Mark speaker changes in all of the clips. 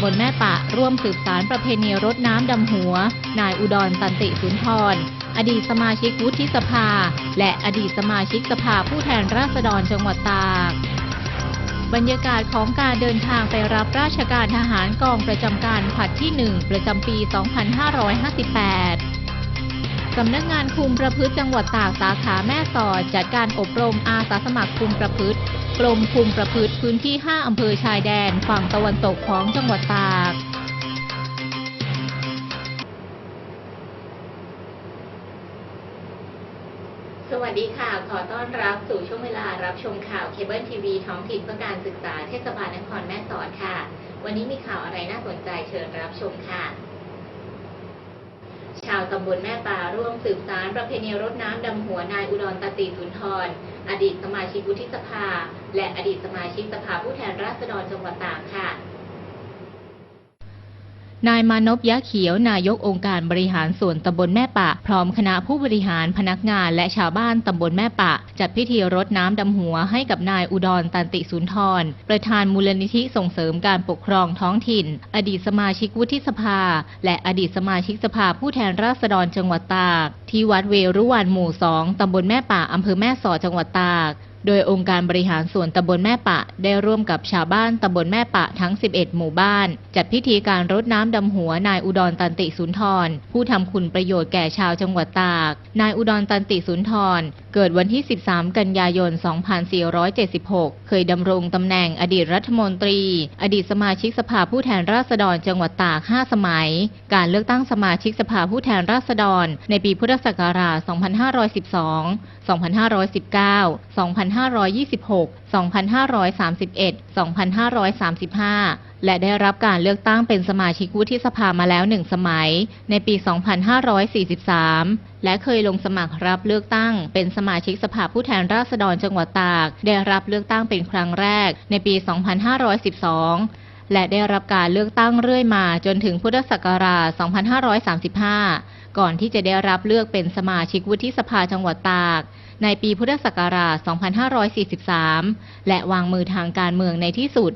Speaker 1: ำบลแม่ปะ ร่วมสืบสารประเพณีรดน้ำดำหัว นายอุดรตันติสุนทร อดีตสมาชิกวุฒิสภา และอดีตสมาชิกสภาผู้แทนราษฎรจังหวัดตาก บรรยากาศของการเดินทางไปรับราชการทหารกองประจำการผลัดที่ 1 ประจำปี 2558 สำนักงานคุมประพฤติจังหวัดตากสาขาแม่สอดจัดการอบรมอาสาสมัครคุมประพฤติ กรมคุมประพฤติพื้นที่ 5 อำเภอชายแดน ฝั่งตะวันตกของจังหวัดตากสวัสดีค่ะ ขอต้อนรับสู่ช่วงเวลารับชมข่าวเคเบิลทีวีท้องถิ่นเพื่อการศึกษาเทศบาลนครแม่สอดค่ะ วันนี้มีข่าวอะไรน่าสนใจเชิญรับชมค่ะาวตำบลแม่ป่าร่วมสืบสารประเพณีรดน้ำดำหัวนายอุดรตติสุนทร อดีตสมาชิกวุฒิสภา และอดีตสมาชิกสภาผู้แทนราษฎรจังหวัดตากค่ะ นายมานพยะเขียวนายกองค์การบริหารส่วนตำบลแม่ปะ พร้อมคณะผู้บริหารพนักงานและชาวบ้านตำบลแม่ปะ จัดพิธีรดน้ำดำหัวให้กับนายอุดรตันติสุนทร ประธานมูลนิธิส่งเสริมการปกครองท้องถิ่น อดีตสมาชิกวุฒิสภา และอดีตสมาชิกสภาผู้แทนราษฎรจังหวัดตาก ที่วัดเวรุวันหมู่สองตำบลแม่ปะอำเภอแม่สอดจังหวัดตาก โดยองค์การบริหารส่วนตำบลแม่ปะ ได้ร่วมกับชาวบ้านตำบลแม่ปะทั้ง 11 หมู่บ้าน จัดพิธีการรดน้ำดำหัวนายอุดรตันติสุนทร ผู้ทำคุณประโยชน์แก่ชาวจังหวัดตาก นายอุดรตันติสุนทรเกิดวันที่ 13 กันยายน 2476 เคยดำรงตำแหน่งอดีตรัฐมนตรี อดีตสมาชิกสภาผู้แทนราษฎรจังหวัดตาก 5 สมัย การเลือกตั้งสมาชิกสภาผู้แทนราษฎร ในปีพุทธศักราช 2512 2519 2526 2531 2535 และได้รับการเลือกตั้งเป็นสมาชิกวุฒิสภามาแล้วหนึ่งสมัย ในปี 2543 และเคยลงสมัครรับเลือกตั้ง เป็นสมาชิกสภาผู้แทนราษฎรจังหวัดตาก ได้รับเลือกตั้งเป็นครั้งแรก ในปี 2512 และได้รับการเลือกตั้งเรื่อยมาจนถึงพุทธศักราช 2535 ก่อนที่จะได้รับเลือกเป็นสมาชิกวุฒิสภาจังหวัดตาก ในปีพุทธศักราช 2543 และวางมือทางการเมืองในที่สุด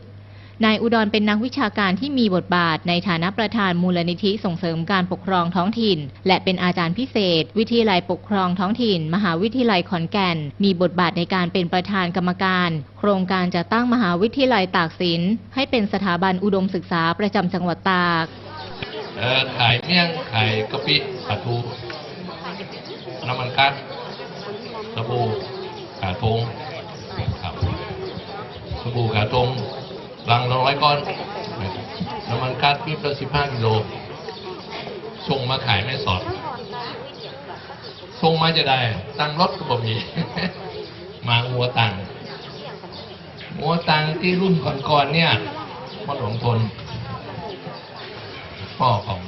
Speaker 1: นายอุดรเป็นนักวิชาการที่มีบทบาทในฐานะประธานมูลนิธิส่งเสริมการปกครองท้องถิ่น และเป็นอาจารย์พิเศษ วิทยาลัยปกครองท้องถิ่น มหาวิทยาลัยขอนแก่น มีบทบาทในการเป็นประธานกรรมการ โครงการจะตั้งมหาวิทยาลัยตากสิน ให้เป็นสถาบันอุดมศึกษาประจำจังหวัดตาก
Speaker 2: ขายเมี่ยงขายกะปิปลาทูน้ำมันกัด สบู่ขาทงครับสบู่ขาทงลังละร้อยก้อนน้ำมันกัดปี๊บละสิบห้ากิโลส่งมาขายไม่สอดส่งมาจะได้ ตั้งรถก็บ่มีมาหัวตังหัวตังที่รุ่นก่อนๆเนี่ยพ่อหลวงพลพ่อของ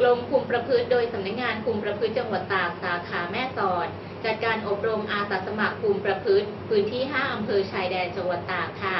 Speaker 1: กรมคุมประพฤติโดยสำนักงานคุมประพฤติจังหวัดตากสาขาแม่สอด จัดการอบรมอาสาสมัครคุมประพฤติ พื้นที่ 5 อำเภอชายแดนจังหวัดตากค่ะ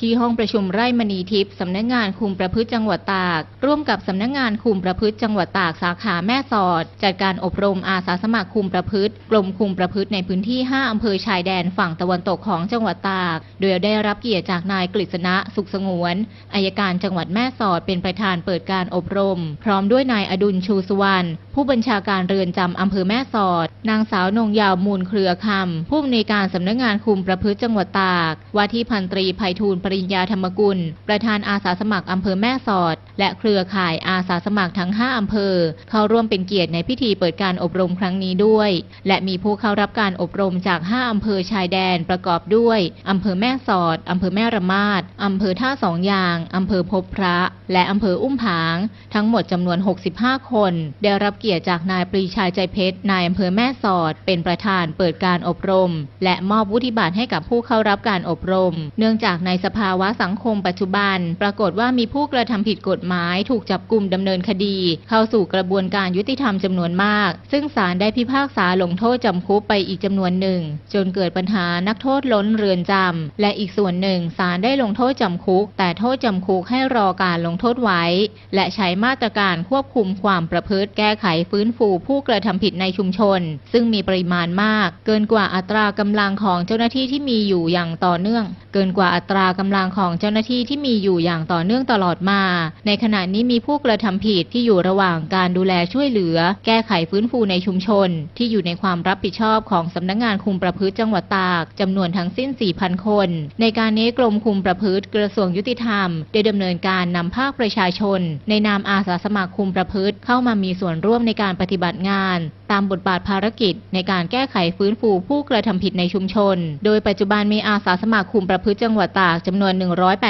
Speaker 1: ที่ห้องประชุมไร่มณีทิพย์สำนักงานคุมประพฤติจังหวัดตาก ร่วมกับสำนักงานคุมประพฤติจังหวัดตากสาขาแม่สอด จัดการอบรมอาสาสมัครคุมประพฤติกรมคุมประพฤติในพื้นที่ 5 อำเภอชายแดนฝั่งตะวันตกของจังหวัดตาก โดยได้รับเกียรติจากนายกฤษณะสุขสงวนอายการจังหวัดแม่สอดเป็นประธานเปิดการอบรม พร้อมด้วยนายอดุลชูสุวรรณผู้บัญชาการเรือนจำอำเภอแม่สอด นางสาวนงยาวมูลเครือคำผู้อำนวยการสำนักงานคุมประพฤติจังหวัดตากว่าที่พันตรีไพฑูรย์ปริญญาธรรมกุล ประธานอาสาสมัครอำเภอแม่สอด และเครือข่ายอาสาสมัครทั้ง 5 อำเภอ เข้าร่วมเป็นเกียรติในพิธีเปิดการอบรมครั้งนี้ด้วย และมีผู้เข้ารับการอบรมจาก 5 อำเภอชายแดนประกอบด้วยอำเภอแม่สอดอำเภอแม่ระมาดอำเภอท่าสองยางอำเภอพบพระ และอำเภออุ้มผาง ทั้งหมดจำนวน 65 คน ได้รับเกียรติจากนายปรีชาใจเพชรนายอำเภอแม่สอด เป็นประธานเปิดการอบรม และมอบวุฒิบัตรให้กับผู้เข้ารับการอบรม เนื่องจากในสภาวะสังคมปัจจุบัน ปรากฏว่ามีผู้กระทำผิดกฎหมาย ถูกจับกลุ่มดำเนินคดี เข้าสู่กระบวนการยุติธรรมจำนวนมาก ซึ่งศาลได้พิพากษาลงโทษจำคุกไปอีกจำนวนหนึ่ง จนเกิดปัญหานักโทษล้นเรือนจำและอีกส่วนหนึ่งศาลได้ลงโทษจำคุก แต่โทษจำคุกให้รอการลงโทษไว้ และใช้มาตรการควบคุมความประพฤติแก้ไขฟื้นฟูผู้กระทำผิดในชุมชน ซึ่งมีปริมาณมาก เกินกว่าอัตรากำลังของเจ้าหน้าที่ที่มีอยู่อย่างต่อเนื่อง เกินกว่าอัตรากำำลังของเจ้าหน้าที่ที่มีอยู่อย่างต่อเนื่องตลอดมา ในขณะนี้มีผู้กระทำผิดที่อยู่ระหว่างการดูแลช่วยเหลือ แก้ไขฟื้นฟูในชุมชน ที่อยู่ในความรับผิดชอบของสำนักงานคุมประพฤติจังหวัดตากจำนวนทั้งสิ้น 4,000 คน ในการนี้กรมคุมประพฤติกระทรวงยุติธรรม ได้ดำเนินการนำภาคประชาชน ในนามอาสาสมัครคุมประพฤติเข้ามามีส่วนร่วมในการปฏิบัติงาน ตามบทบาทภารกิจ ในการแก้ไขฟื้นฟูผู้กระทำผิดในชุมชน โดยปัจจุบันมีอาสาสมัครคุมประพฤติจังหวัดตากจำำนวน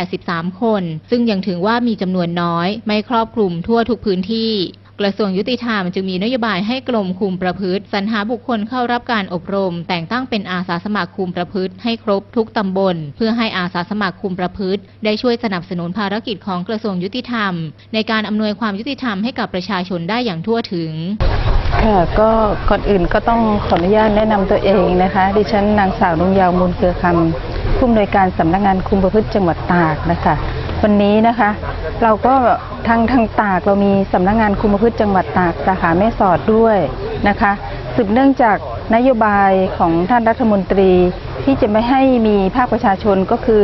Speaker 1: 183 คน ซึ่งยังถือว่ามีจำนวนน้อย ไม่ครอบคลุมทั่วทุกพื้นที่กระทรวงยุติธรรมจึงมีนโยบายให้กรมคุมประพฤติสรรหาบุคคลเข้ารับการอบรม แต่งตั้งเป็นอาสาสมัครคุมประพฤติให้ครบทุกตำบล เพื่อให้อาสาสมัครคุมประพฤติ ได้ช่วยสนับสนุนภารกิจของกระทรวงยุติธรรม ในการอำนวยความยุติธรรมให้กับประชาชนได้อย่างทั่วถึง
Speaker 3: ค่ะก็ก่อนอื่นก็ต้องขออนุญาตแนะนำตัวเองนะคะ ดิฉันนางสาวนุ่งยาวมูลเกลือคำ ผู้อำนวยการสำนักงานคุมประพฤติจังหวัดตากนะคะ วันนี้นะคะ เราก็ทางทางตากเรามีสำนักงานคุมประพฤติจังหวัดตากสาขาแม่สอดด้วยนะคะสืบเนื่องจากนโยบายของท่านรัฐมนตรีที่จะไม่ให้มีภาคประชาชนก็คือ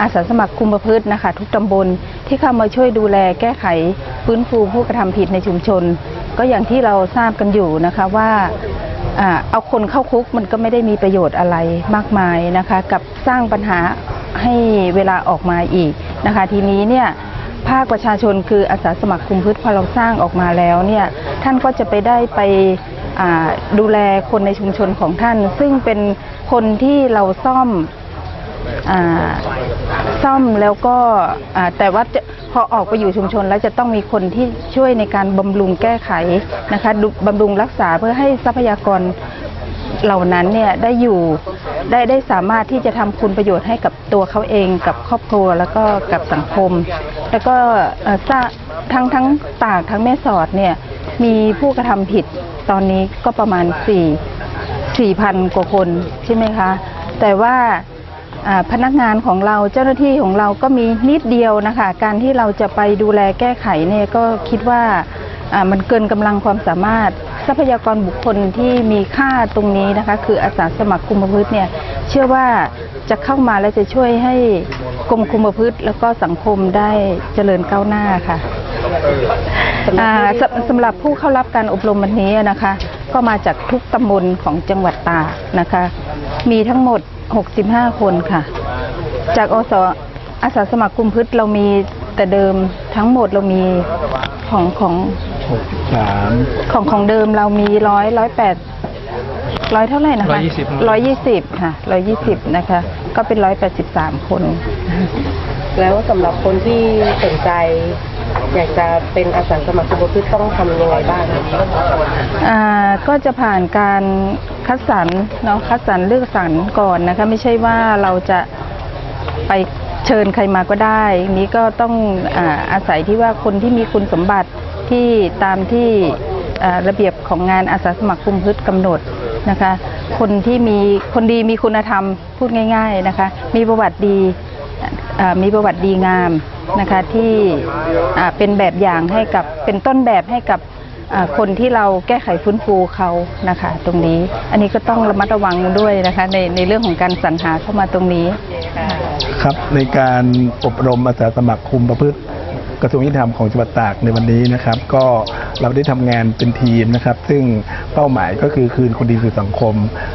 Speaker 3: อาสาสมัครคุมประพฤตินะคะ ทุกตำบลที่เข้ามาช่วยดูแลแก้ไขฟื้นฟูผู้กระทำผิดในชุมชน ก็อย่างที่เราทราบกันอยู่นะคะว่าอ่า เอาคนเข้าคุกมันก็ไม่ได้มีประโยชน์อะไรมากมายนะคะกับสร้างปัญหาให้เวลาออกมาอีกนะคะทีนี้เนี่ยภาคประชาชนคืออาสาสมัครคุมพืชพอเราสร้างออกมาแล้วเนี่ยท่านก็จะไปได้ไปดูแลคนในชุมชนของท่าน ซึ่งเป็นคนที่เราซ่อม ซ่อมแล้วก็แต่ว่าพอออกไปอยู่ชุมชนแล้วจะต้องมีคนที่ช่วยในการบำรุงแก้ไขนะคะบำรุงรักษาเพื่อให้ทรัพยากรเหล่านั้นเนี่ยได้อยู่ได้ได้สามารถที่จะทำคุณประโยชน์ให้กับตัวเขาเองกับครอบครัวแล้วก็กับสังคม แล้วก็เอ่อสร้างทั้งทั้งตากทั้งแม่สอดเนี่ยมีผู้กระทำผิดตอนนี้ก็ประมาณ4 4,000 กว่าคนใช่ไหมคะ แต่ว่า พนักงานของเราเจ้าหน้าที่ของเราก็มีนิดเดียวนะคะ การที่เราจะไปดูแลแก้ไขเนี่ยก็คิดว่ามันเกินกำลังความสามารถ ทรัพยากรบุคคลที่มีค่าตรงนี้นะคะ คืออาสาสมัครคุมประพฤติเนี่ยเชื่อว่าจะเข้ามาและจะช่วยให้กรมคุมประพฤติ แล้วก็สังคมได้เจริญก้าวหน้าค่ะอ่าสำสำหรับผู้เข้ารับการอบรมวันนี้นะคะ ก็มาจากทุกตำบลของจังหวัดตากนะคะ มีทั้งหมด 65 คนค่ะ จากอสอาสาสมัครกุมพืชเรามีแต่เดิมทั้งหมดเรามีของของ
Speaker 4: หกสาม
Speaker 3: ของของเดิมเรามีร้อยร้อยแปดร้อยเท่าไหร่นะคะ
Speaker 4: 120
Speaker 3: ร้อยยี่สิบค่ะร้อยยี่สิบนะคะ ก็เป็นร้อยแปดสิบสามคน
Speaker 5: แล้วสำหรับคนที่สนใจอยากจะเป็นอาสาสมัครคุมประพฤติต้องทำยังไงบ้างคะ
Speaker 3: อ่าก็จะผ่านการ คัดสรรเนาะคัดสรรเลือกสรรก่อนนะคะ ไม่ใช่ว่าเราจะไปเชิญใครมาก็ได้ นี้ก็ต้องอาอาศัยที่ว่าคนที่มีคุณสมบัติที่ตามที่ระเบียบของงานอาสาสมัครคุมพืชกำหนดนะคะ คนที่มีคนดีมีคุณธรรมพูดง่าย ๆนะคะ มีประวัติดีมีประวัติดีงามนะคะที่เป็นแบบอย่างให้กับเป็นต้นแบบให้กับ คนที่เราแก้ไขฟื้นฟูเขานะคะตรงนี้ อันนี้ก็ต้องระมัดระวังด้วยนะคะในในเรื่องของการสรรหาเข้ามาตรงนี้
Speaker 4: ครับในการอบรมอาสาสมัครคุมประพฤติกระทรวงยุติธรรมของจังหวัดตากในวันนี้นะครับ ก็เราได้ทำงานเป็นทีมนะครับ ซึ่งเป้าหมายก็คือคืนคนดีสู่สังคม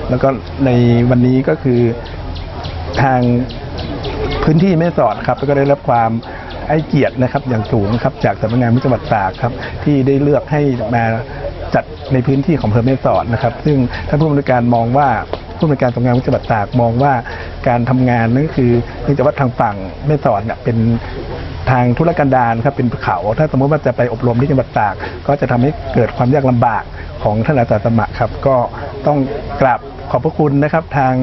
Speaker 4: แล้วก็ในวันนี้ก็คือทางพื้นที่แม่สอดครับก็ได้รับความ ให้เกียรตินะครับอย่างสูงครับจากสำนักงานวิจังหวัดตากครับที่ได้เลือกให้มาจัดในพื้นที่ของอำเภอแม่สอดนะครับ ซึ่งท่านผู้อำนวยการมองว่าผู้อำนวยการสำนักงานวิจัยบัตตากมองว่าการทำงานนั่นคือเนื่องจากว่าทางฝั่งแม่สอดเนี่ยเป็นทางธุรกันดารครับเป็นเขา ถ้าสมมติว่าจะไปอบรมที่จังหวัดตาก ก็จะทำให้เกิดความยากลำบากของท่านอาสาสมัครครับ ก็ต้องกราบขอบพระคุณนะครับ ทาง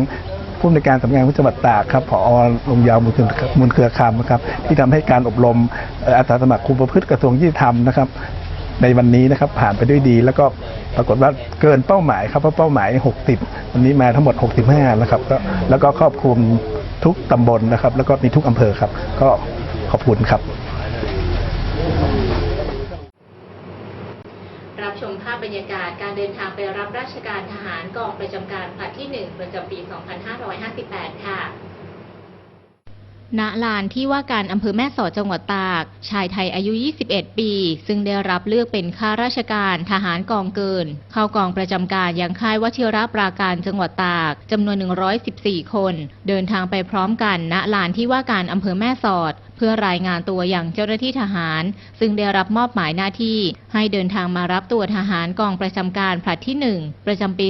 Speaker 4: ผู้อำนการสำนักงานพุทธจังหวัดตากครับผอลงยาวมูลคือมูลเครือคำนะครับที่ทำให้การอบรมเอ่ออาสาสมัครคุมประพฤติกระทรวงยุติธรรมนะครับในวันนี้นะครับผ่านไปด้วยดี แล้วก็ปรากฏว่าเกินเป้าหมายครับเพราะเป้าหมาย 60 วันนี้มาทั้งหมด 65 นะครับก็แล้วก็ครอบคลุมทุกตำบลนะครับ แล้วก็มีทุกอำเภอครับ ก็ขอบคุณครับ
Speaker 1: รับ ชมภาพบรรยากาศการเดินทางไปรับราชการทหารกองประจำการผลัดที่ 1 ประจำปี 2558 ค่ะณลานที่ว่าการอำเภอแม่สอดจังหวัดตาก ชายไทยอายุ 21 ปี ซึ่งได้รับเลือกเป็นข้าราชการทหารกองเกิน เข้ากองประจำการยังค่ายวชิระปราการจังหวัดตากจำนวน 114 คน เดินทางไปพร้อมกัน ณลานที่ว่าการอำเภอแม่สอด เพื่อรายงานตัวอย่างเจ้าหน้าที่ทหาร ซึ่งได้รับมอบหมายหน้าที่ ให้เดินทางมารับตัวทหารกองประจำการผลัดที่ 1 ประจำปี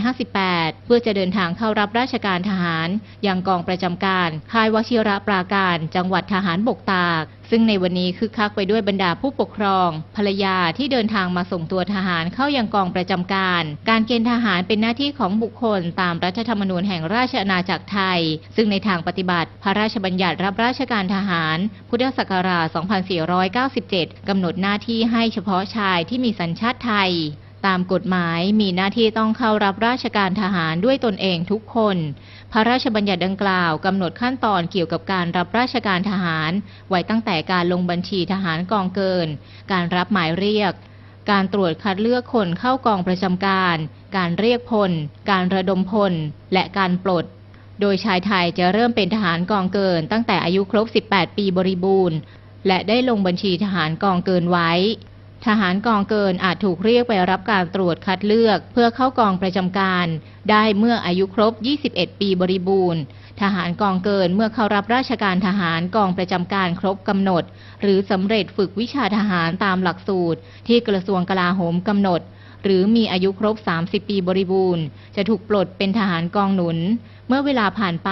Speaker 1: 2558 เพื่อจะเดินทางเข้ารับราชการทหาร ยังกองประจำการ ค่ายวชิระปราการ จังหวัดทหารบกตาก ซึ่งในวันนี้คึกคักไปด้วยบรรดาผู้ปกครอง ภรรยาที่เดินทางมาส่งตัวทหารเข้ายังกองประจำการ การเกณฑ์ทหารเป็นหน้าที่ของบุคคล ตามรัฐธรรมนูญแห่งราชอาณาจักรไทย ซึ่งในทางปฏิบัติ พระราชบัญญัติรับราชการทหาร พุทธศักราช 2497 กำหนดหน้าที่ให้เฉพาะชายที่มีสัญชาติไทย ตามกฎหมายมีหน้าที่ต้องเข้ารับราชการทหารด้วยตนเองทุกคน พระราชบัญญัติดังกล่าวกำหนดขั้นตอนเกี่ยวกับการรับราชการทหาร ไว้ตั้งแต่การลงบัญชีทหารกองเกิน การรับหมายเรียก การตรวจคัดเลือกคนเข้ากองประจำการ การเรียกพล การระดมพล และการปลดโดยชายไทยจะเริ่มเป็นทหารกองเกินตั้งแต่อายุครบ 18 ปีบริบูรณ์ และได้ลงบัญชีทหารกองเกินไว้ ทหารกองเกินอาจถูกเรียกไปรับการตรวจคัดเลือก เพื่อเข้ากองประจำการ ได้เมื่ออายุครบ 21 ปีบริบูรณ์ ทหารกองเกินเมื่อเข้ารับราชการทหารกองประจำการครบกำหนด หรือสำเร็จฝึกวิชาทหารตามหลักสูตร ที่กระทรวงกลาโหมกำหนด หรือมีอายุครบ 30 ปีบริบูรณ์ จะถูกปลดเป็นทหารกองหนุน เมื่อเวลาผ่านไป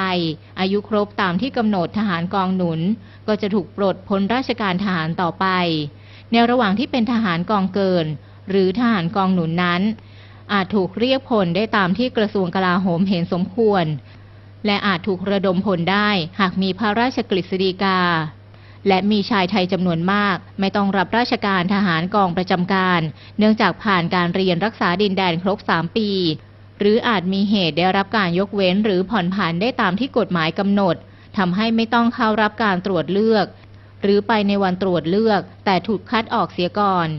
Speaker 1: อายุครบตามที่กำหนดทหารกองหนุน ก็จะถูกปลดพ้นราชการทหารต่อไป ในระหว่างที่เป็นทหารกองเกิน หรือทหารกองหนุนนั้น อาจถูกเรียกพลได้ตามที่กระทรวงกลาโหมเห็นสมควร และอาจถูกระดมพลได้หากมีพระราชกฤษฎีกา และมีชายไทยจำนวนมาก ไม่ต้องรับราชการทหารกองประจำการ เนื่องจากผ่านการเรียนรักษาดินแดนครบ 3 ปี หรืออาจมีเหตุได้รับการยกเว้นหรือผ่อนผันได้ตามที่กฎหมายกำหนดทำให้ไม่ต้องเข้ารับการตรวจเลือก หรือไปในวันตรวจเลือก แต่ถูกคัดออกเสียก่อน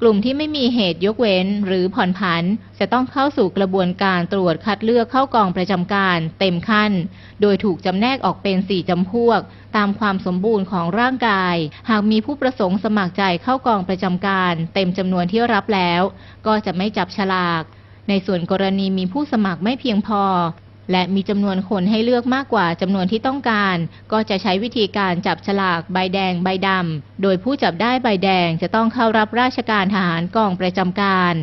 Speaker 1: กลุ่มที่ไม่มีเหตุยกเว้น หรือผ่อนผัน จะต้องเข้าสู่กระบวนการตรวจคัดเลือกเข้ากองประจำการ เต็มขั้น โดยถูกจำแนกออกเป็น 4จำพวก ตามความสมบูรณ์ของร่างกาย หากมีผู้ประสงค์สมัครใจเข้ากองประจำการ เต็มจำนวนที่รับแล้ว ก็จะไม่จับฉลากในส่วนกรณีมีผู้สมัครไม่เพียงพอ และมีจำนวนคนให้เลือกมากกว่าจำนวนที่ต้องการ ก็จะใช้วิธีการจับฉลากใบแดงใบดำ โดยผู้จับได้ใบแดงจะต้องเข้ารับราชการทหารกองประจำการ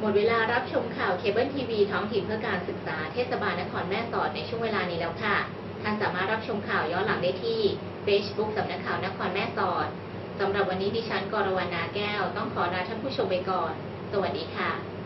Speaker 1: หมดเวลารับชมข่าวเคเบิลทีวีท้องถิ่นเพื่อการศึกษาเทศบาลนครแม่สอดในช่วงเวลานี้แล้วค่ะ ท่านสามารถรับชมข่าวย้อนหลังได้ที่ Facebook สำนักข่าวนครแม่สอดสำหรับวันนี้ดิฉันกรวรรณาแก้ว ต้องขอลาท่านผู้ชมไปก่อน สวัสดีค่ะ